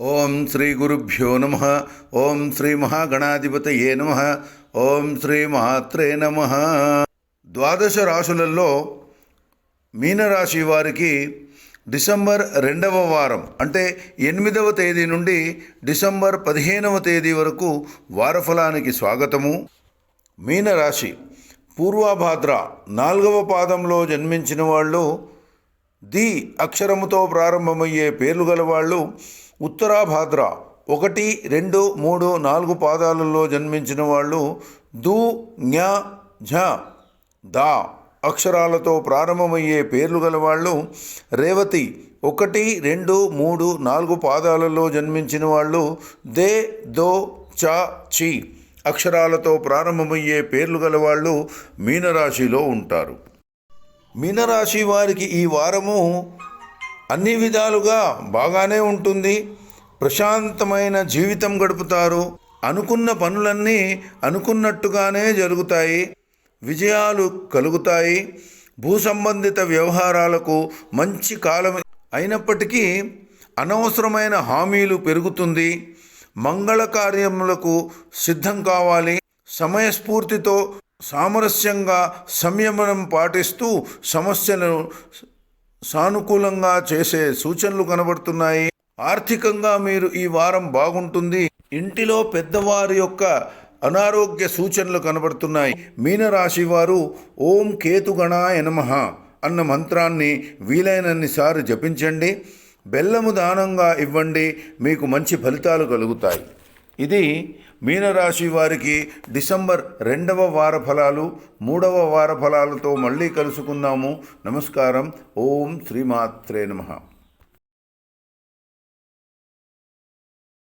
ఓం శ్రీ గురుభ్యో నమ. ఓం శ్రీ మహాగణాధిపతయే నమ. ఓం శ్రీ మహాత్రే నమ. ద్వాదశ రాశులలో మీనరాశి వారికి డిసెంబర్ రెండవ వారం అంటే ఎనిమిదవ తేదీ నుండి డిసెంబర్ పదిహేనవ తేదీ వరకు వారఫలానికి స్వాగతము. మీనరాశి పూర్వభాద్ర నాలుగవ పాదంలో జన్మించిన వాళ్ళు ది అక్షరముతో ప్రారంభమయ్యే పేర్లు గలవాళ్ళు వాళ్ళు ఉత్తరాభాద్ర ఒకటి రెండు మూడు నాలుగు పాదాలలో జన్మించిన వాళ్ళు దు జ్ఞ ఝ దా అక్షరాలతో ప్రారంభమయ్యే పేర్లు గలవాళ్ళు రేవతి ఒకటి రెండు మూడు నాలుగు పాదాలలో జన్మించిన వాళ్ళు దే దో చ చి అక్షరాలతో ప్రారంభమయ్యే పేర్లు గలవాళ్ళు మీనరాశిలో ఉంటారు. మీనరాశి వారికి ఈ వారము అన్ని విధాలుగా బాగానే ఉంటుంది. ప్రశాంతమైన జీవితం గడుపుతారు. అనుకున్న పనులన్నీ అనుకున్నట్టుగానే జరుగుతాయి. విజయాలు కలుగుతాయి. భూ సంబంధిత వ్యవహారాలకు మంచి కాలం అయినప్పటికీ అనవసరమైన హామీలు పెరుగుతుంది. మంగళ కార్యములకు సిద్ధం కావాలి. సమయస్ఫూర్తితో సామరస్యంగా సంయమనం పాటిస్తూ సమస్యలను సానుకూలంగా చేసే సూచనలు కనబడుతున్నాయి. ఆర్థికంగా మీరు ఈ వారం బాగుంటుంది. ఇంటిలో పెద్దవారి యొక్క అనారోగ్య సూచనలు కనబడుతున్నాయి. మీనరాశి వారు ఓం కేతుగణాయ నమ అన్న మంత్రాన్ని వీలైనన్నిసార్లు జపించండి. బెల్లము దానంగా ఇవ్వండి. మీకు మంచి ఫలితాలు కలుగుతాయి. ఇది మీనరాశి వారికి డిసెంబర్ రెండవ వార ఫలాలు మూడవ వార ఫలాలతో మళ్ళీ కలుసుకుందాము. నమస్కారం. ఓం శ్రీమాత్రే నమః.